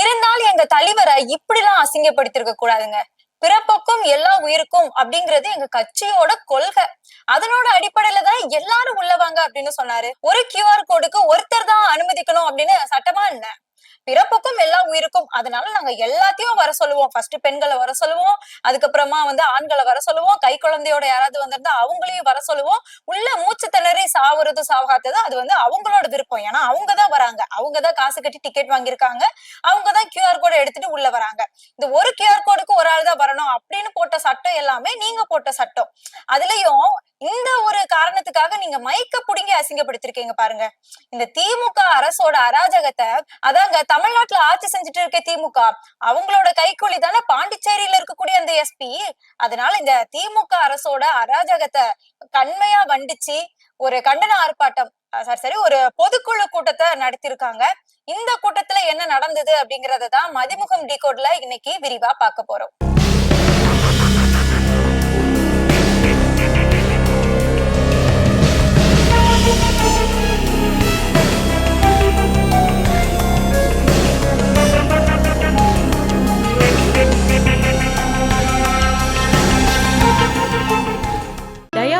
இருந்தாலும் எங்க தலைவரை இப்படிலாம் அசிங்கப்படுத்திருக்க கூடாதுங்க. பிறப்புக்கும் எல்லா உயிருக்கும் அப்படிங்கிறது எங்க கட்சியோட கொள்கை. அதனோட அடிப்படையில தான் எல்லாரும் உள்ளவாங்க அப்படின்னு சொன்னாரு. ஒரு கியூஆர் கோடுக்கு ஒருத்தர் தான் அனுமதிக்கணும் அப்படின்னு சட்டமா என்ன பிறப்புக்கும் எல்லா உயிருக்கும். அதனால நாங்க எல்லாத்தையும் வர சொல்லுவோம். ஃபர்ஸ்ட் பெண்களை வர சொல்லுவோம். அதுக்கப்புறமா வந்து ஆண்களை வர சொல்லுவோம். கை குழந்தையோட யாராவது வந்திருந்தா அவங்களையும் வர சொல்லுவோம். உள்ள மூச்சு திணறி சாவுறது சாவாத்தது அது வந்து அவங்களோட விருப்பம். ஏன்னா அவங்க தான் வராங்க. அவங்க தான் காசு கட்டி டிக்கெட் வாங்கியிருக்காங்க. அவங்க தான் கியூஆர் கோடை எடுத்துட்டு உள்ள வராங்க. இந்த ஒரு கியூஆர் கோடுக்கு ஒரு ஆள் தான் வரணும் அப்படின்னு போட்ட சட்டம் எல்லாமே நீங்க போட்ட சட்டம். அதுலயும் இந்த ஒரு காரணத்துக்காக நீங்க மைக்க புடுங்கி அசிங்கப்படுத்திருக்கீங்க பாருங்க. இந்த திமுக அரசோட அராஜகத்தை அதாங்க தமிழ்நாட்டுல ஆட்சி செஞ்சுட்டு இருக்க திமுக அவங்களோட கைக்கூலி தானே பாண்டிச்சேரியில இருக்கக்கூடிய அந்த எஸ்பி. அதனால இந்த திமுக அரசோட அராஜகத்தை கண்மையா வண்டிச்சு ஒரு கண்டன ஆர்ப்பாட்டம் சாரி சரி சரி ஒரு பொதுக்குழு கூட்டத்தை நடத்திருக்காங்க இந்த கூட்டத்துல என்ன நடந்தது அப்படிங்கறத தான் மதிமுகம் டிகோட்ல இன்னைக்கு விரிவா பார்க்க போறோம்.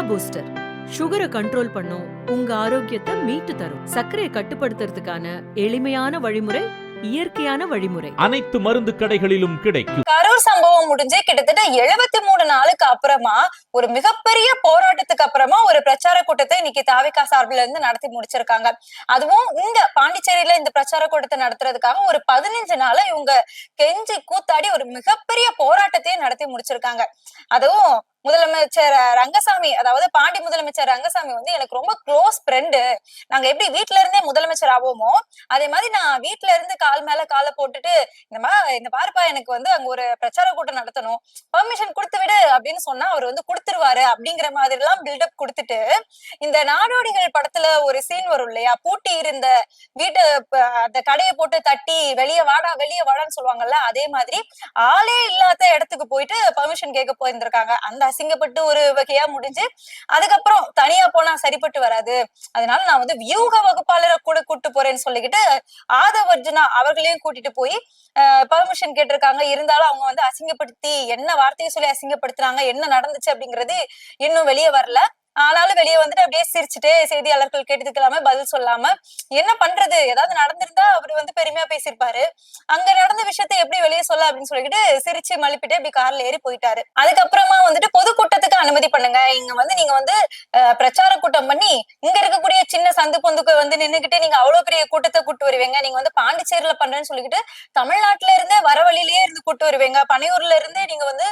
பூஸ்டர் சுகரை கண்ட்ரோல் பண்ணும். உங்க ஆரோக்கியத்தை மீட்டு தரும். சர்க்கரையை கட்டுப்படுத்துறதுக்கான எளிமையான வழிமுறை இயற்கையான வழிமுறை. அனைத்து மருந்து கடைகளிலும் கிடைக்கும். கரூர் சம்பவம் முடிஞ்சு கிட்டத்தட்ட எழுபத்தி மூணு நாளுக்கு அப்புறமா ஒரு மிகப்பெரிய போராட்டத்துக்கு அப்புறமா ஒரு பிரச்சார கூட்டத்தை இன்னைக்கு தாவிகா சார்பில் இருந்து நடத்தி முடிச்சிருக்காங்க. அதுவும் இங்க பாண்டிச்சேரியில இந்த பிரச்சார கூட்டத்தை நடத்துறதுக்காக ஒரு பதினஞ்சு நாள இவங்க கெஞ்சி கூத்தாடி ஒரு மிகப்பெரிய போராட்டத்தையே நடத்தி முடிச்சிருக்காங்க. அதுவும் முதலமைச்சர் ரங்கசாமி அதாவது பாண்டி முதலமைச்சர் ரங்கசாமி வந்து எனக்கு ரொம்ப க்ளோஸ் ஃப்ரெண்டு நாங்க எப்படி வீட்டுல இருந்தே முதலமைச்சர் ஆவோமோ அதே மாதிரி நான் வீட்டுல இருந்து கால் மேல காலை போட்டுட்டு இந்த மாதிரி இந்த பாருப்பா எனக்கு வந்து அங்க ஒரு பிரச்சார கூட்டம் நடத்தணும். பெர்மிஷன் கொடுத்து விடு அப்படின்னு சொன்னா அவர் வந்து கொடுத்துருவாரு அப்படிங்கிற மாதிரி எல்லாம் பில்டப் கொடுத்துட்டு இந்த நாடோடிகள் படத்துல ஒரு சீன் வரும் இல்லையா? பூட்டி இருந்த வீட்டை அந்த கடையை போட்டு தட்டி வெளியே வாடா வெளியே வாடான்னு சொல்லுவாங்கல்ல அதே மாதிரி ஆளே இல்லாத இடத்துக்கு போயிட்டு பெர்மிஷன் கேட்க போயிருந்திருக்காங்க. அந்த அசிங்கப்பட்டு ஒரு வகையா முடிஞ்சு அதுக்கப்புறம் தனியா போனா சரிப்பட்டு வராது. அதனால நான் வந்து வியூக வகுப்பாளரை கூட கூட்டு போறேன்னு சொல்லிக்கிட்டு ஆதவ் அர்ஜுனா அவர்களையும் கூட்டிட்டு போய் பர்மிஷன் கேட்டிருக்காங்க. இருந்தாலும் அவங்க வந்து அசிங்கப்படுத்தி என்ன வார்த்தையை சொல்லி அசிங்கப்படுத்துறாங்க என்ன நடந்துச்சு அப்படிங்கிறது இன்னும் வெளியே வரல. ஆனாலும் வெளியே வந்துட்டு அப்படியே சிரிச்சுட்டு செய்தியாளர்கள் கேட்டதுக்கெல்லாமே பதில் சொல்லாம என்ன பண்றது? ஏதாவது நடந்திருந்தா அவர் வந்து பெருமையா பேசியிருப்பாரு. அங்க நடந்த விஷயத்த எப்படி வெளியே சொல்ல அப்படின்னு சொல்லிட்டு சிரிச்சு மழுப்பிட்டு இப்படி கார்ல ஏறி போயிட்டாரு. அதுக்கப்புறமா வந்துட்டு பொதுக்கூட்டத்துக்கு அனுமதி பண்ணுங்க. இங்க வந்து நீங்க வந்து பிரச்சார கூட்டம் பண்ணி இங்க இருக்கக்கூடிய சின்ன சந்து பொந்துக்கு வந்து நின்னுகிட்டு நீங்க அவ்வளவு பெரிய கூட்டத்தை கூட்டு வருவீங்க. நீங்க வந்து பாண்டிச்சேரியில பண்றேன்னு சொல்லிக்கிட்டு தமிழ்நாட்டுல இருந்தே வர வழியிலேயே இருந்து கூட்டு வருவீங்க. பனையூர்ல இருந்தே நீங்க வந்து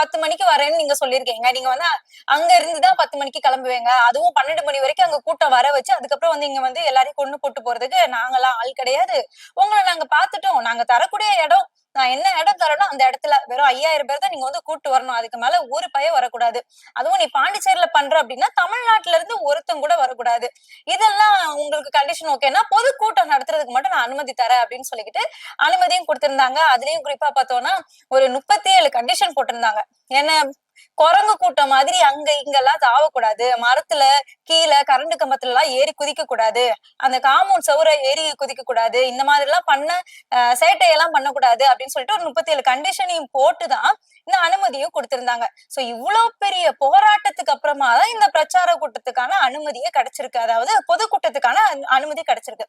பத்து மணிக்கு வரேன்னு நீங்க சொல்லியிருக்கீங்க. நீங்க வந்து அங்க இருந்துதான் பத்து மணிக்கு கிளம்புவேங்க. அதுவும் பன்னெண்டு மணி வரைக்கும் அங்க கூட்டம் வர வச்சு அதுக்கப்புறம் வந்து இங்க வந்து எல்லாரையும் கொண்டு போட்டு போறதுக்கு நாங்களாம் ஆள் கிடையாது. உங்களை நாங்க பாத்துட்டோம் நாங்க தரக்கூடிய இடம் நான் என்ன இடம் தரணும் அந்த இடத்துல வெறும் ஐயாயிரம் பேர் தான் நீங்க வந்து கூட்டு வரணும். அதுக்கு மேல ஒரு பய வரக்கூடாது. அதுவும் நீ பாண்டிச்சேரியில பண்ற அப்படின்னா தமிழ்நாட்டுல இருந்து ஒருத்தங்க கூட வரக்கூடாது. இதெல்லாம் உங்களுக்கு கண்டிஷன் ஓகேன்னா பொது கூட்டம் நடத்துறதுக்கு மட்டும் நான் அனுமதி தரேன் அப்படின்னு சொல்லிக்கிட்டு அனுமதியும் கொடுத்திருந்தாங்க. அதுலயும் குறிப்பா பார்த்தோம்னா ஒரு முப்பத்தி ஏழு கண்டிஷன் போட்டிருந்தாங்க. என்ன? குரங்கு கூட்டம் மாதிரி அங்க இங்கெல்லாம் தாவக்கூடாது மரத்துல கீழே கரண்ட் கம்பத்துல எல்லாம் ஏறி குதிக்க கூடாது அந்த காம்பவுண்ட் சவுரை ஏறி குதிக்க கூடாது இந்த மாதிரி எல்லாம் பண்ண சேட்டையெல்லாம் பண்ணக்கூடாது அப்படின்னு சொல்லிட்டு ஒரு முப்பத்தி ஏழு கண்டிஷனையும் போட்டுதான் இந்த அனுமதியும் கொடுத்திருந்தாங்க. சோ இவ்வளவு பெரிய போராட்டத்துக்கு அப்புறமா தான் இந்த பிரச்சார கூட்டத்துக்கான அனுமதியே கிடைச்சிருக்கு. அதாவது பொதுக்கூட்டத்துக்கான அனுமதி கிடைச்சிருக்கு.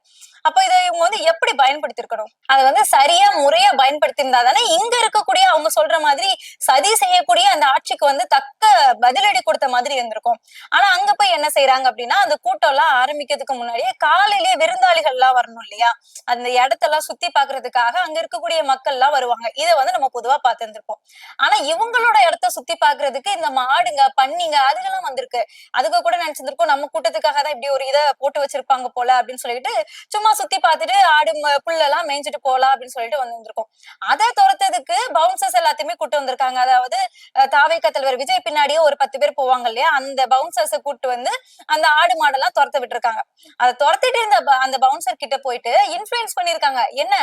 அப்ப இதை இவங்க வந்து எப்படி பயன்படுத்திருக்கணும்? அதை வந்து சரியா முறையா பயன்படுத்தியிருந்தா தானே இங்க இருக்கக்கூடிய அவங்க சொல்ற மாதிரி சதி செய்யக்கூடிய அந்த ஆட்சி கேள்விக்கு வந்து தக்க பதிலடி கொடுத்த மாதிரி இருந்திருக்கும். ஆனா அங்க போய் என்ன செய்யறாங்க அப்படின்னா அந்த கூட்டம் எல்லாம் ஆரம்பிக்கிறதுக்கு முன்னாடியே காலையிலேயே விருந்தாளிகள் எல்லாம் வரணும் இல்லையா? அந்த இடத்தெல்லாம் சுத்தி பாக்குறதுக்காக அங்க இருக்கக்கூடிய மக்கள் எல்லாம் வருவாங்க. இதை வந்து நம்ம பொதுவா பார்த்திருந்திருப்போம். ஆனா இவங்களோட இடத்த சுத்தி பாக்குறதுக்கு இந்த மாடுங்க பண்ணிங்க அதுகெல்லாம் வந்திருக்கு. அதுக்கு கூட நினைச்சிருந்திருக்கோம் நம்ம கூட்டத்துக்காக தான் இப்படி ஒரு இதை போட்டு வச்சிருப்பாங்க போல அப்படின்னு சொல்லிட்டு சும்மா சுத்தி பார்த்துட்டு ஆடு புல்லெல்லாம் மேய்ஞ்சிட்டு போலாம் அப்படின்னு சொல்லிட்டு வந்திருக்கோம் அதை துரத்ததுக்கு பவுன்சர்ஸ் எல்லாத்தையுமே கூட்டு வந்திருக்காங்க. அதாவது அஹ், தலைவர் விஜய் பின்னாடியே ஒரு பத்து பேர் போவாங்க இல்லையா? அந்த பவுன்சர்ஸ கூட்டு வந்து அந்த ஆடு மாடெல்லாம் துரத்த விட்டுருக்காங்க. அதை துரத்திட்டு இருந்த அந்த பவுன்சர் கிட்ட போயிட்டு இன்ஃபுளுன்ஸ் பண்ணிருக்காங்க. என்ன?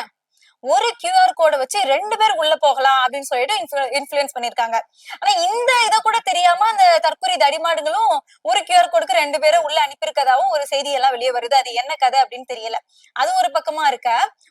ஒரு கியூஆர் கோடை வச்சு ரெண்டு பேர் உள்ள போகலாம் அப்படின்னு சொல்லிட்டு இன்ஃபுளுன்ஸ் பண்ணிருக்காங்க. ஆனா இந்த இதை கூட தெரியாம அந்த தற்கொலை தடிமாடுகளும் ஒரு கியூஆர் கோடுக்கு ரெண்டு பேரும் உள்ள அனுப்பியிருக்கதாவும் ஒரு செய்தி எல்லாம் வெளியே வருது. அது என்ன கதை அப்படின்னு தெரியல. அது ஒரு பக்கமா இருக்க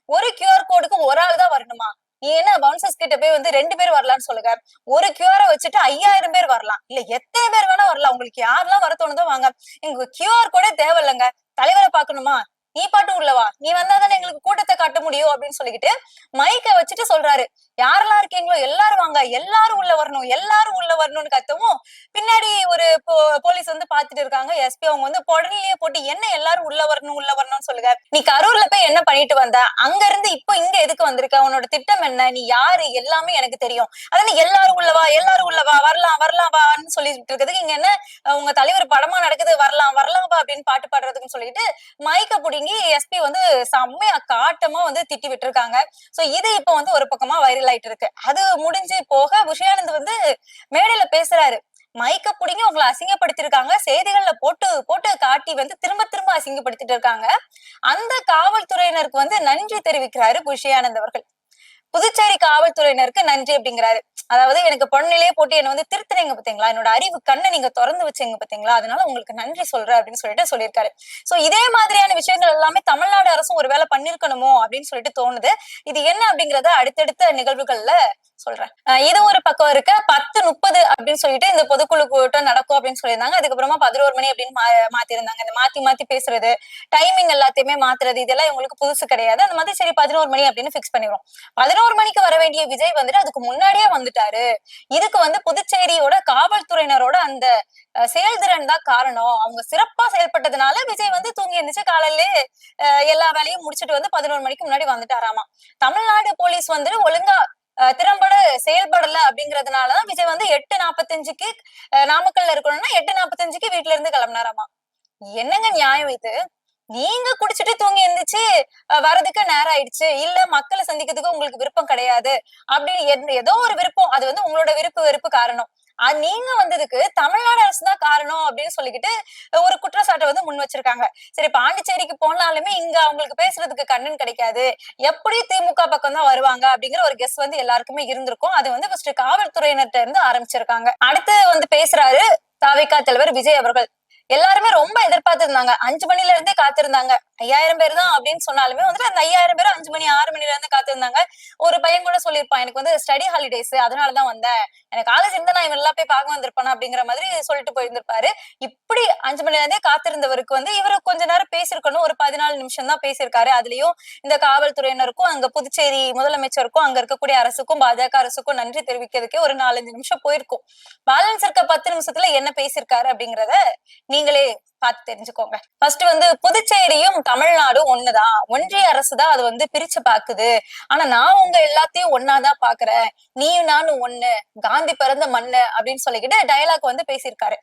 ஒரு கியூஆர் கோடுக்கு ஒரு ஆள் தான் வரணுமா? நீ என்ன பவுன்சர்ஸ் கிட்ட போய் வந்து ரெண்டு பேர் வரலாம்னு சொல்லுங்க. ஒரு கியூஆரை வச்சுட்டு ஐயாயிரம் பேர் வரலாம். இல்ல எத்தனை பேர் வேணா வரலாம். உங்களுக்கு யாரெல்லாம் வர தோணுதோ வாங்க. எங்க கியூஆர் கூட தேவையில்லைங்க. தலைவரை பாக்கணுமா நீ பாட்டு உள்ளவா? நீ வந்தாதானே எங்களுக்கு கூட்டத்தை காட்ட முடியும் அப்படின்னு சொல்லிக்கிட்டு மைக்க வச்சுட்டு சொல்றாரு. யாரெல்லாம் இருக்கீங்களோ எல்லாரும் வாங்க எல்லாரும் உள்ள வரணும் எல்லாரும் உள்ள வரணும்னு கத்தவும் பின்னாடி ஒரு போ- போலீஸ் வந்து பாத்துட்டு இருக்காங்க. எஸ்பி அவங்க வந்து உடனேயே போட்டு என்ன எல்லாரும் உள்ள வரணும் உள்ள வரணும்னு சொல்லுங்க. நீ கரூர்ல போய் என்ன பண்ணிட்டு வந்த? அங்க இருந்து இப்போ இங்க எதுக்கு வந்திருக்க? உன்னோட திட்டம் என்ன? நீ யாரு? எல்லாமே எனக்கு தெரியும். அதான் எல்லாரும் உள்ளவா எல்லாரும் உள்ளவா வரலாம் வரலாம் வான்னு சொல்லிட்டு இருக்கிறதுக்கு இங்க என்ன? உங்க தலைவர் படமா நடக்குது வரலாம் வரலாம் வா அப்படின்னு பாட்டு பாடுறதுக்குன்னு சொல்லிட்டு மைக்க புடுங்கி எஸ்பி வந்து செம்மையா காட்டமா வந்து திட்டி விட்டுருக்காங்க. சோ இது இப்போ வந்து ஒரு பக்கமா வைரல் ஆயிட்டு இருக்கு அது முடிஞ்சு போக விஷயானந்த் வந்து மேடையில பேசுறாரு. மைக்க பிடிங்க உங்களை அசிங்கப்படுத்திருக்காங்க செய்திகள்ல போட்டு போட்டு காட்டி வந்து திரும்ப திரும்ப அசிங்கப்படுத்திட்டு இருக்காங்க. அந்த காவல்துறையினருக்கு வந்து நன்றி தெரிவிக்கிறாரு புஷியானந்த் அவர்கள். புதுச்சேரி காவல்துறையினருக்கு நன்றி அப்படிங்கிறாரு. அதாவது எனக்கு பொண்ணிலே போட்டு என்ன வந்து திருத்தினீங்க பாத்தீங்களா? என்னோட அறிவு கண்ணை நீங்க திறந்து வச்சீங்க பாத்தீங்களா? அதனால உங்களுக்கு நன்றி சொல்றேன் அப்படின்னு சொல்லிட்டு சொல்லியிருக்காரு. சோ இதே மாதிரியான விஷயங்கள் எல்லாமே தமிழ்நாடு அரசும் ஒருவேளை பண்ணிருக்கணுமோ அப்படின்னு சொல்லிட்டு தோணுது. இது என்ன அப்படிங்கறத அடுத்தடுத்த நிகழ்வுகள்ல சொல்றேன். இது ஒரு பக்கம் இருக்க. பத்து முப்பது அப்படின்னு சொல்லிட்டு இந்த பொதுக்குழு கூட்டம் நடக்கும் அப்படின்னு சொல்லியிருந்தாங்க. அதுக்கப்புறமா பதினோரு மணி அப்படின்னு மா- மாத்திருந்தாங்க இந்த மாத்தி மாத்தி பேசுறது டைமிங் எல்லாத்தையுமே மாத்துறது இதெல்லாம் இவங்களுக்கு புதுசு கிடையாது. அந்த மாதிரி சரி பதினோரு மணி அப்படின்னு பிக்ஸ் பண்ணிடுவோம் பதினோரு மணிக்கு வர வேண்டிய விஜய் வந்துட்டு அதுக்கு முன்னாடியே வந்துட்டாரு. இதுக்கு வந்து புதுச்சேரியோட காவல்துறையினரோட அந்த செயல்திறன் தான் காரணம். அவங்க சிறப்பா செயல்பட்டதுனால விஜய் வந்து தூங்கி இருந்துச்சு காலையில எல்லா வேலையும் முடிச்சிட்டு வந்து பதினோரு மணிக்கு முன்னாடி வந்துட்டாராமா. தமிழ்நாடு போலீஸ் வந்து ஒழுங்கா திறம்பட செயல்படல அப்படிங்கறதுனாலதான் விஜய் வந்து எட்டு நாப்பத்தஞ்சுக்கு நாமக்கல்ல இருக்கணும்னா எட்டு நாப்பத்தஞ்சுக்கு வீட்டுல இருந்து கிளம்பினாராமா. என்னங்க நியாயம் இது? நீங்க குடிச்சிட்டு தூங்கி எந்திரிச்சு வரதுக்கு நேரம் ஆயிடுச்சு. இல்ல மக்களை சந்திக்கிறதுக்கு உங்களுக்கு விருப்பம் கிடையாது. அப்படின்னு எந்த- ஏதோ ஒரு விருப்பம். அது வந்து உங்களோட விருப்பு வெறுப்பு காரணம். நீங்க வந்ததுக்கு தமிழ்நாடு அரசு தான் காரணம் அப்படின்னு சொல்லிக்கிட்டு ஒரு குற்றச்சாட்டை வந்து முன் வச்சிருக்காங்க. சரி பாண்டிச்சேரிக்கு போனாலுமே இங்க அவங்களுக்கு பேசுறதுக்கு கண்ணன் கிடைக்காது. எப்படி திமுக பக்கம் தான் வருவாங்க அப்படிங்கிற ஒரு கெஸ் வந்து எல்லாருக்குமே இருந்திருக்கும். அது வந்து ஃபர்ஸ்ட் காவல்துறையினர்கிட்ட இருந்து ஆரம்பிச்சிருக்காங்க. அடுத்து வந்து பேசுறாரு தாவிகா தலைவர் விஜய் அவர்கள். எல்லாருமே ரொம்ப எதிர்பார்த்திருந்தாங்க. அஞ்சு மணில இருந்தே காத்திருந்தாங்க. ஐயாயிரம் பேர் தான் அப்படின்னு சொன்னாலுமே வந்துட்டு அந்த ஐயாயிரம் பேர் அஞ்சு மணி ஆறு மணில இருந்து காத்திருந்தாங்க. ஒரு பையன் கூட சொல்லியிருப்பான் எனக்கு வந்து ஸ்டடி ஹாலிடேஸ் அதனாலதான் வந்தேன். எனக்கு காலேஜ் இருந்தா நான் இவன் எல்லாம் போய் பார்க்க வந்திருப்பானா? அப்படிங்கிற மாதிரி சொல்லிட்டு போயிருந்திருப்பாரு. இப்படி அஞ்சு மணில இருந்தே காத்திருந்தவருக்கு வந்து இவரு கொஞ்ச நேரம் பேசியிருக்கணும். ஒரு பதினாலு நிமிஷம் தான் பேசியிருக்காரு. அதுலயும் இந்த காவல்துறையினருக்கும் அங்க புதுச்சேரி முதலமைச்சருக்கும் அங்க இருக்கக்கூடிய அரசுக்கும் பாஜக அரசுக்கும் நன்றி தெரிவிக்கிறதுக்கே ஒரு நாலஞ்சு நிமிஷம் போயிருக்கும். பேலன்ஸ் இருக்க பத்து நிமிஷத்துல என்ன பேசியிருக்காரு அப்படிங்கறத நீங்களே பார்த்து தெரிஞ்சுக்கோங்க. ஃபர்ஸ்ட் வந்து புதுச்சேரியும் தமிழ்நாடும் ஒண்ணுதான். ஒன்றிய அரசு தான் அது வந்து பிரிச்சு பாக்குது. ஆனா நான் உங்க எல்லாத்தையும் ஒன்னாதான் பாக்குறேன். நீயும் நானும் ஒண்ணு. காந்தி பிறந்த மண்ணு அப்படின்னு சொல்லிக்கிட்டு டயலாக் வந்து பேசியிருக்காரு.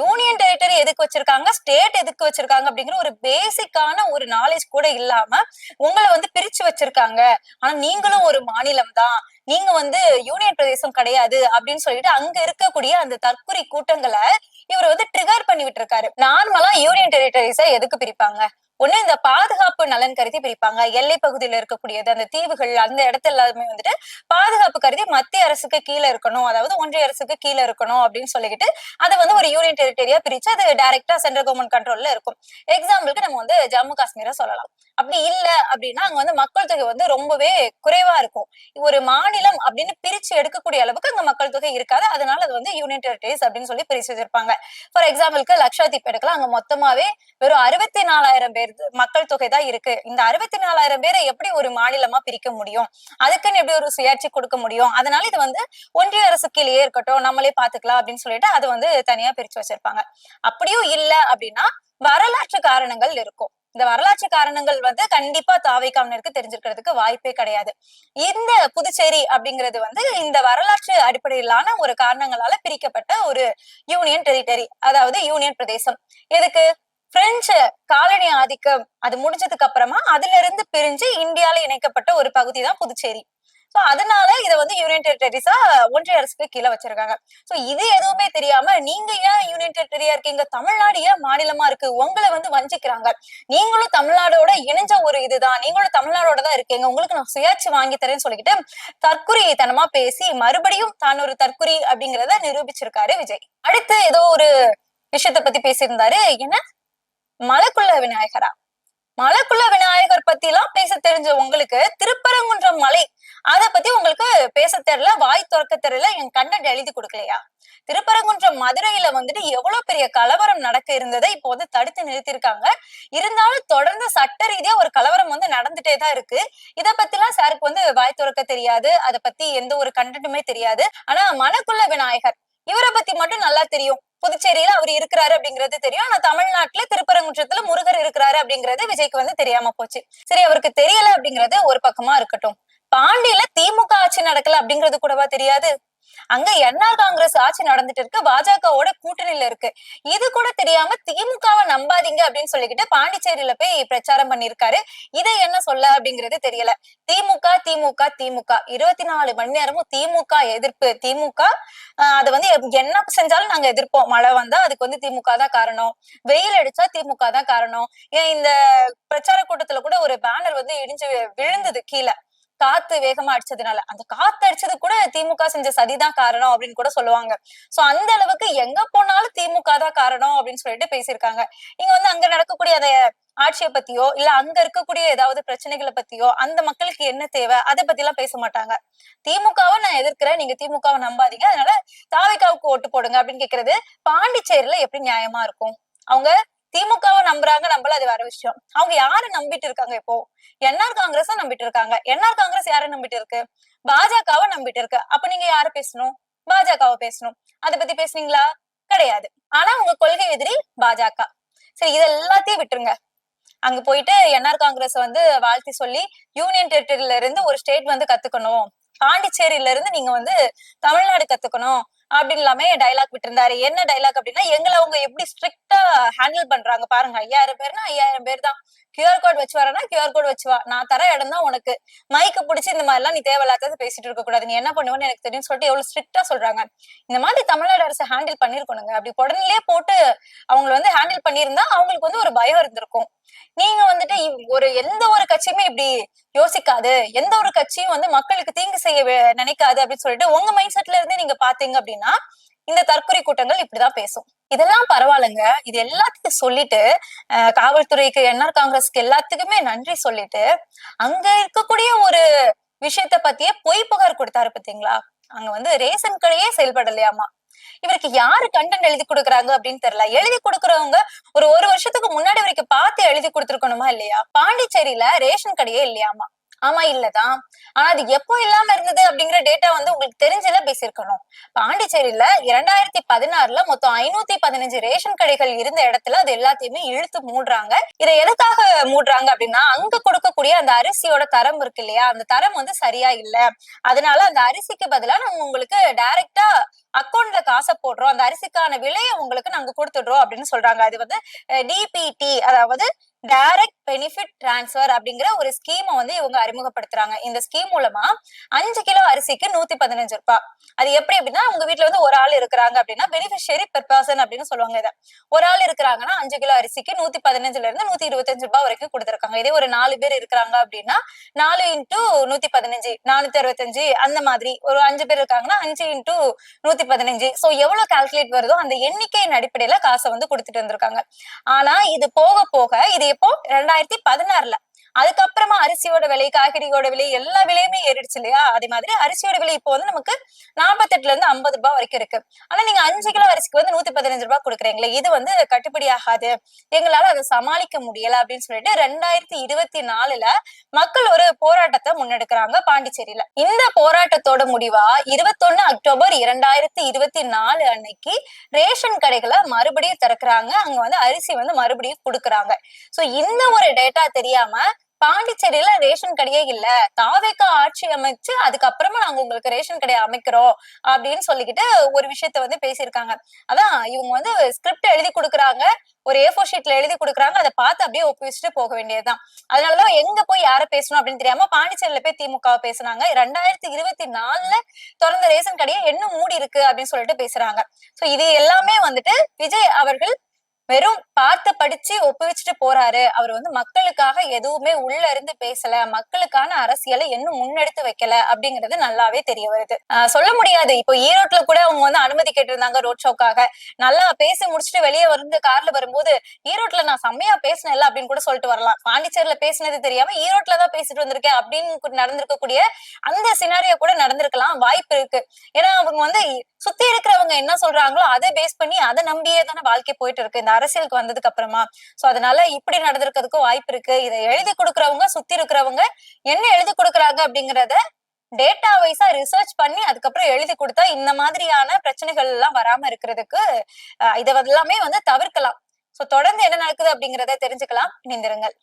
யூனியன் டெரிட்டரி எதுக்கு வச்சிருக்காங்க? ஸ்டேட் எதுக்கு வச்சிருக்காங்க? அப்படிங்கிற ஒரு பேசிக்கான ஒரு நாலேஜ் கூட இல்லாம உங்களை வந்து பிரிச்சு வச்சிருக்காங்க. ஆனா நீங்களும் ஒரு மாநிலம் தான் நீங்க வந்து யூனியன் பிரதேசம் கிடையாது அப்படின்னு சொல்லிட்டு அங்க இருக்கக்கூடிய அந்த தற்கொலை கூட்டங்களை இவர் வந்து ட்ரிகர் பண்ணி விட்டு இருக்காரு நார்மலா யூனியன் டெரிட்டரிஸ எதுக்கு பிரிப்பாங்க? ஒண்ணு இந்த பாதுகாப்பு நலன் கருதி பிரிப்பாங்க. எல்லை பகுதியில இருக்கக்கூடியது அந்த தீவுகள் அந்த இடத்துல எல்லாமே வந்துட்டு பாதுகாப்பு கருதி மத்திய அரசுக்கு கீழே இருக்கணும். அதாவது ஒன்றிய அரசுக்கு கீழே இருக்கணும் அப்படின்னு சொல்லிக்கிட்டு அதை வந்து ஒரு யூனியன் டெரிட்டரியா பிரிச்சு அது டைரக்டா சென்ட்ரல் கவர்மெண்ட் கண்ட்ரோல்ல இருக்கும். எக்ஸாம்பிளுக்கு நம்ம வந்து ஜம்மு காஷ்மீரை சொல்லலாம். அப்படி இல்ல அப்படின்னா அங்க வந்து மக்கள் தொகை வந்து ரொம்பவே குறைவா இருக்கும். ஒரு மாநிலம் அப்படின்னு பிரிச்சு எடுக்கக்கூடிய அளவுக்கு அங்க மக்கள் தொகை இருக்காது. அதனால அது வந்து யூனியன் டெரிட்டரிஸ் அப்படின்னு சொல்லி பிரிச்சு வச்சிருப்பாங்க. ஃபார் எக்ஸாம்பிளுக்கு லக்ஷாதீப் எடுக்கலாம் அங்க மொத்தமாவே வெறும் அறுபத்தி நாலாயிரம் பேர் மக்கள் தொகை தான் இருக்கு. இந்த அறுபத்தி நாலாயிரம் பேரை எப்படி ஒரு மாநிலமா பிரிக்க முடியும்? அதுக்குன்னு எப்படி ஒரு சுயாட்சி கொடுக்க முடியும்? அதனால இது வந்து ஒன்றிய அரசு கீழேயே இருக்கட்டும் நம்மளே பாத்துக்கலாம் அப்படின்னு சொல்லிட்டு அது வந்து தனியா பிரிச்சு வச்சிருப்பாங்க. அப்படியும் இல்ல அப்படின்னா வரலாற்று காரணங்கள் இருக்கும். இந்த வரலாற்று காரணங்கள் வந்து கண்டிப்பா தாவைக்காமனருக்கு தெரிஞ்சிருக்கிறதுக்கு வாய்ப்பே கிடையாது. இந்த புதுச்சேரி அப்படிங்கிறது வந்து இந்த வரலாற்று அடிப்படையிலான ஒரு காரணங்களால பிரிக்கப்பட்ட ஒரு யூனியன் டெரிட்டரி அதாவது யூனியன் பிரதேசம். எதுக்கு? பிரெஞ்சு காலனி ஆதிக்கம் அது முடிஞ்சதுக்கு அப்புறமா அதுல இருந்து பிரிஞ்சு இந்தியால இணைக்கப்பட்ட ஒரு பகுதி தான் புதுச்சேரி. சோ அதனால இத வந்து யூனியன் டெரிட்டரிஸா ஒன்றிய அரசுக்கு கீழே வச்சிருக்காங்க. சோ இது எதுவுமே தெரியாம நீங்க ஏன் யூனியன் டெரிட்டரியா இருக்கீங்க? தமிழ்நாடு ஏன் மாநிலமா இருக்கு? உங்களை வந்து வஞ்சிக்கிறாங்க. நீங்களும் தமிழ்நாடோட இணைஞ்ச ஒரு இதுதான். நீங்களும் தமிழ்நாடோட தான் இருக்கீங்க. உங்களுக்கு நான் சுயாட்சி வாங்கி தரேன்னு சொல்லிக்கிட்டு தற்குறித்தனமா பேசி மறுபடியும் தான் ஒரு தற்குறி அப்படிங்கறத நிரூபிச்சிருக்காரு விஜய். அடுத்து ஏதோ ஒரு விஷயத்த பத்தி பேசியிருந்தாரு. என்ன? மலைக்குள்ள விநாயகரா? மலைக்குள்ள விநாயகர் பத்தி எல்லாம் பேச தெரிஞ்ச உங்களுக்கு திருப்பரங்குன்றம் மலை அத பத்தி உங்களுக்கு பேச தெரியல வாய் திறக்க தெரியல என் கண்டென்ட் எழுதி கொடுக்கலையா? திருப்பரங்குன்றம் மதுரையில வந்துட்டு எவ்வளவு பெரிய கலவரம் நடக்க இருந்ததை இப்போ வந்து தடுத்து நிறுத்திருக்காங்க இருந்தாலும் தொடர்ந்து சட்ட ரீதியா ஒரு கலவரம் வந்து நடந்துட்டே தான் இருக்கு. இத பத்திலாம் சாருக்கு வந்து வாய் துறக்க தெரியாது. அத பத்தி எந்த ஒரு கண்டென்ட்டுமே தெரியாது. ஆனா மனக்குள்ள விநாயகர் இவரை பத்தி மட்டும் நல்லா தெரியும். புதுச்சேரியில அவர் இருக்கிறாரு அப்படிங்கிறது தெரியும். ஆனா தமிழ்நாட்டுல திருப்பரங்குன்றத்துல முருகர் இருக்கிறாரு அப்படிங்கிறது விஜய்க்கு வந்து தெரியாம போச்சு. சரி அவருக்கு தெரியல அப்படிங்கிறது ஒரு பக்கமா இருக்கட்டும். பாண்டியில திமுக ஆட்சி நடக்கல அப்படிங்கிறது கூடவா தெரியாது? அங்க என்ஆர் காங்கிரஸ் ஆட்சி நடந்துட்டு இருக்கு பாஜகவோட கூட்டணியில இருக்கு. இது கூட தெரியாம திமுகவை நம்பாதீங்க அப்படின்னு சொல்லிக்கிட்டு பாண்டிச்சேரியில போய் பிரச்சாரம் பண்ணிருக்காரு இதை என்ன சொல்ல அப்படிங்கிறது தெரியல. திமுக திமுக திமுக. இருபத்தி நாலு மணி நேரமும் திமுக எதிர்ப்பு. திமுக ஆஹ் அது வந்து என்ன செஞ்சாலும் நாங்க எதிர்ப்போம். மழை வந்தா அதுக்கு வந்து திமுக தான் காரணம். வெயில் அடிச்சா திமுக தான் காரணம். ஏன் இந்த பிரச்சார கூட்டத்துல கூட ஒரு பேனர் வந்து இடிஞ்சு விழுந்தது கீழே. காத்து வேகமா அடிச்சதுனால. அந்த காத்து அடிச்சது கூட திமுக செஞ்ச சதிதான் காரணம் அப்படின்னு கூட சொல்லுவாங்க. சோ அந்த அளவுக்கு எங்க போனாலும் திமுக தான் காரணம் அப்படின்னு சொல்லிட்டு பேசியிருக்காங்க. இங்க வந்து அங்க நடக்கக்கூடிய அந்த ஆட்சியை பத்தியோ இல்ல அங்க இருக்கக்கூடிய ஏதாவது பிரச்சனைகளை பத்தியோ அந்த மக்களுக்கு என்ன தேவை அதை பத்தி எல்லாம் பேச மாட்டாங்க. திமுகவை நான் எதிர்க்கிறேன் நீங்க திமுகவை நம்பாதீங்க. அதனால தாவிகாவுக்கு ஓட்டு போடுங்க அப்படின்னு கேக்குறது பாண்டிச்சேரியில எப்படி நியாயமா இருக்கும்? அவங்க திமுகவை நம்புறாங்க நம்பல அது வேற விஷயம். அவங்க யாரை நம்பிட்டு இருக்காங்க இப்போ? என்ஆர் காங்கிரஸ நம்பிட்டு இருக்காங்க. என்ஆர் காங்கிரஸ் யாரை நம்பிட்டு இருக்கு? பாஜகவை நம்பிட்டு இருக்கு. அப்ப நீங்க யாரை பேசணும்? பாஜகவை பேசணும். அத பத்தி பேசுனீங்களா? கிடையாது. ஆனா உங்க கொள்கை எதிரி பாஜக. சரி இது எல்லாத்தையும் விட்டுருங்க. அங்க போயிட்டு என்ஆர் காங்கிரஸ் வந்து வாழ்த்தி சொல்லி யூனியன் டெரிட்டரியில இருந்து ஒரு ஸ்டேட் வந்து கத்துக்கணும். பாண்டிச்சேரியில இருந்து நீங்க வந்து தமிழ்நாடு கத்துக்கணும். அப்படின்னு எல்லாமே டைலாக் விட்டுருந்தாரு. என்ன டைலாக் அப்படின்னா எங்களை அவங்க எப்படி ஸ்ட்ரிக்டா ஹேண்டில் பண்றாங்க பாருங்க. ஐயாயிரம் பேர்னா ஐயாயிரம் பேர் தான் கியூஆர் கோட் வச்சு வரனா கியூஆர் கோட் வச்சு வா. நான் தர இடம் தான் உனக்கு. மைக்கு பிடிச்சி இந்த மாதிரி எல்லாம் நீ தேவையில்லாதது பேசிட்டு இருக்க கூடாது நீ என்ன பண்ணுவேன்னு எனக்கு தெரியும் சொல்லிட்டு எவ்வளவு ஸ்ட்ரிக்டா சொல்றாங்க. இந்த மாதிரி தமிழ்நாடு அரசு ஹேண்டில் பண்ணிருக்கணுங்க. அப்படி உடனே போட்டு அவங்களை வந்து ஹேண்டில் பண்ணியிருந்தா அவங்களுக்கு வந்து ஒரு பயம் இருந்திருக்கும். நீங்க வந்து ஒரு எந்த ஒரு கட்சியுமே இப்படி யோசிக்காது. எந்த ஒரு கட்சியும் வந்து மக்களுக்கு தீங்கு செய்ய வே- நினைக்காது அப்படின்னு சொல்லிட்டு உங்க மைண்ட் செட்ல இருந்தே நீங்க பாத்தீங்க அப்படின்னா இந்த தற்கொலை கூட்டங்கள் இப்படிதான் பேசும். இதெல்லாம் பரவாயில்லைங்க. இது எல்லாத்துக்கும் சொல்லிட்டு அஹ், காவல்துறைக்கு என்ஆர் காங்கிரஸ்க்கு எல்லாத்துக்குமே நன்றி சொல்லிட்டு அங்க இருக்கக்கூடிய ஒரு விஷயத்த பத்தியே பொய் புகார் கொடுத்தாரு பாத்தீங்களா? அங்க வந்து ரேஷன் கடையே செயல்படலையாமா? இவருக்கு யாரு கண்டென்ட் எழுதி கொடுக்குறாங்க அப்படின்னு தெரியல. எழுதி கொடுக்குறவங்க ஒரு ஒரு வருஷத்துக்கு முன்னாடி வரைக்கும் பார்த்து எழுதி கொடுத்துருக்கணுமா இல்லையா? பாண்டிச்சேரியில ரேஷன் கடையே இல்லையாமா? ஆமா இல்லதான் ஆனா அது எப்போ இல்லாம இருந்தது அப்படிங்கிற டேட்டா வந்து உங்களுக்கு தெரிஞ்சல பேசியிருக்கணும். பாண்டிச்சேரியில இரண்டாயிரத்தி பதினாறுல மொத்தம் ஐநூத்தி பதினஞ்சு ரேஷன் கடைகள் இருந்த இடத்துல அது எல்லாத்தையுமே இழுத்து மூடுறாங்க. இதை எதுக்காக மூடுறாங்க அப்படின்னா அங்க கொடுக்கக்கூடிய அந்த அரிசியோட தரம் இருக்கு இல்லையா? அந்த தரம் வந்து சரியா இல்ல. அதனால அந்த அரிசிக்கு பதிலா நாங்க உங்களுக்கு டைரக்டா அக்கௌண்ட்ல காசை போடுறோம். அந்த அரிசிக்கான விலையை உங்களுக்கு நாங்க கொடுத்துடுறோம் அப்படின்னு சொல்றாங்க. அது வந்து டிபிடி அதாவது டைரக்ட் பெனிஃபிட் டிரான்ஸ்ஃபர் அப்படிங்கிற ஒரு ஸ்கீமை வந்து இவங்க அறிமுகப்படுத்துறாங்க. இந்த ஸ்கீம் மூலமா அஞ்சு கிலோ அரிசிக்கு நூத்தி பதினஞ்சு ரூபாய் அது எப்படி அப்படின்னா உங்க வீட்ல வந்து ஒரு ஆள் இருக்கிறாங்க அப்படின்னா பெனிஃபிஷியரி பெர் பர்சன் அப்படின்னு சொல்லுவாங்க இதை. ஒரு ஆள் இருக்கிறாங்கன்னா அஞ்சு கிலோ அரிசிக்கு நூத்தி பதினஞ்சுல இருந்து நூத்தி இருபத்தஞ்சு ரூபாய் வரைக்கும் கொடுத்துருக்காங்க. இதே ஒரு நாலு பேர் இருக்கிறாங்க அப்படின்னா நாலு இன்டூ நூத்தி பதினஞ்சு நானூத்தி அறுபத்தஞ்சு அந்த மாதிரி. ஒரு அஞ்சு பேர் இருக்காங்கன்னா அஞ்சு இன்டூ நூத்தி பதினஞ்சு. சோ எவ்வளவு கால்குலேட் வருதோ அந்த எண்ணிக்கையின் அடிப்படையில காசை வந்து கொடுத்துட்டு வந்திருக்காங்க. ஆனா இது போக போக இது எப்போ? ரெண்டாயிரம் ரெண்டாயிரத்தி பதினாறுல. அதுக்கப்புறமா அரிசியோட விலை காய்கறியோட விலை எல்லா விலையுமே ஏறிடுச்சு இல்லையா? அதே மாதிரி அரிசியோட விலை இப்போ வந்து நமக்கு நாற்பத்தெட்டுல இருந்து ஐம்பது ரூபாய் வரைக்கும் இருக்கு. ஆனா நீங்க அஞ்சு கிலோ அரிசிக்கு வந்து நூத்தி பதினஞ்சு ரூபாய் கொடுக்குறீங்களே இது வந்து கட்டுப்படி ஆகாது. எங்களால அதை சமாளிக்க முடியல அப்படின்னு சொல்லிட்டு ரெண்டாயிரத்தி இருபத்தி நாலுல மக்கள் ஒரு போராட்டத்தை முன்னெடுக்கிறாங்க பாண்டிச்சேரியில. இந்த போராட்டத்தோட முடிவா இருபத்தொன்னு அக்டோபர் இரண்டாயிரத்தி இருபத்தி நாலு அன்னைக்கு ரேஷன் கடைகளை மறுபடியும் திறக்கிறாங்க. அங்க வந்து அரிசி வந்து மறுபடியும் கொடுக்குறாங்க. சோ இந்த ஒரு டேட்டா தெரியாம பாண்டிச்சேரியில ரேஷன் கடையே இல்ல. தாவேக்கா ஆட்சி அமைச்சு அதுக்கப்புறமா நாங்க உங்களுக்கு ரேஷன் கடையை அமைக்கிறோம் அப்படின்னு சொல்லிக்கிட்டு ஒரு விஷயத்த வந்து பேசியிருக்காங்க. அதான் இவங்க வந்து ஸ்கிரிப்ட் எழுதி கொடுக்குறாங்க. ஒரு ஏ ஃபோர் ஷீட்ல எழுதி கொடுக்குறாங்க. அதை பார்த்து அப்படியே ஒப்புவிச்சுட்டு போக வேண்டியதுதான். அதனாலதான் எங்க போய் யார பேசணும் அப்படின்னு தெரியாம பாண்டிச்சேரியில போய் திமுக பேசுனாங்க. ரெண்டாயிரத்தி இருபத்தி நாலுல திறந்த ரேஷன் கடையை என்ன மூடி இருக்கு அப்படின்னு சொல்லிட்டு பேசுறாங்க. சோ இது எல்லாமே வந்துட்டு விஜய் அவர்கள் வெறும் பார்த்து படிச்சு ஒப்புவிச்சுட்டு போறாரு. அவர் வந்து மக்களுக்காக எதுவுமே உள்ள இருந்து பேசல. மக்களுக்கான அரசியலை இன்னும் முன்னெடுத்து வைக்கல அப்படிங்கிறது நல்லாவே தெரிய வருது. ஆஹ் சொல்ல முடியாது. இப்போ ஈரோட்ல கூட அவங்க வந்து அனுமதி கேட்டிருந்தாங்க ரோட் ஷோக்காக நல்லா பேசி முடிச்சுட்டு வெளியே வந்து கார்ல வரும்போது ஈரோட்ல நான் செம்மையா பேசினேன்ல அப்படின்னு கூட சொல்லிட்டு வரலாம். பாண்டிச்சேரியில பேசினது தெரியாம ஈரோட்ல தான் பேசிட்டு வந்திருக்கேன் அப்படின்னு நடந்திருக்கக்கூடிய அந்த சினாரியோ கூட நடந்திருக்கலாம். வாய்ப்பு இருக்கு. ஏன்னா அவங்க வந்து சுத்தி இருக்கிறவங்க என்ன சொல்றாங்களோ அதை பேஸ் பண்ணி அதை நம்பியே தானே வாழ்க்கை போயிட்டு இருக்கு. இந்த அரசியலுக்கு வந்ததுக்கு அப்புறமா. சோ அதனால இப்படி நடந்திருக்கிறதுக்கும் வாய்ப்பு இருக்கு. இதை எழுதி கொடுக்கறவங்க சுத்தி இருக்கிறவங்க என்ன எழுதி கொடுக்கறாங்க அப்படிங்கறத டேட்டா வைஸா ரிசர்ச் பண்ணி அதுக்கப்புறம் எழுதி கொடுத்தா இந்த மாதிரியான பிரச்சனைகள் எல்லாம் வராம இருக்கிறதுக்கு அஹ் இதை எல்லாமே வந்து தவிர்க்கலாம். சோ தொடர்ந்து என்ன நடக்குது அப்படிங்கறத தெரிஞ்சுக்கலாம். இணைந்திருங்கள்.